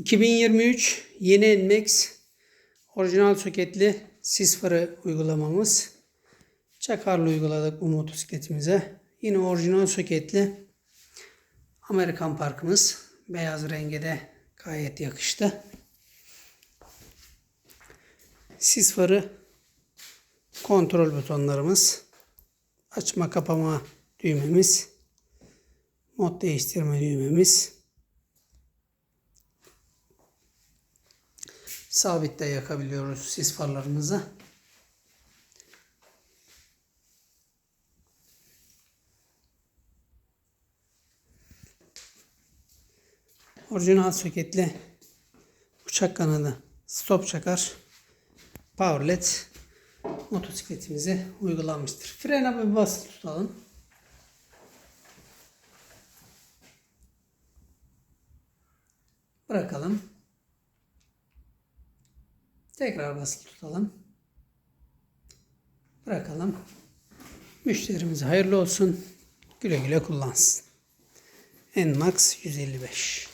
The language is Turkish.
2023 yeni Nmax orijinal soketli sis farı uygulamamız. Çakarlı uyguladık bu motosikletimize. Yine orijinal soketli Amerikan parkımız. Beyaz renge de gayet yakıştı. Sis farı kontrol butonlarımız. Açma kapama düğmemiz. Mod değiştirme düğmemiz. Sabitte yakabiliyoruz sis farlarımızı. Orijinal soketli uçak kanadı stop çakar power led motosikletimize uygulanmıştır. Frene bir basılı tutalım. Bırakalım. Tekrar basılı tutalım. Bırakalım. Müşterimize hayırlı olsun. Güle güle kullansın. Nmax 155.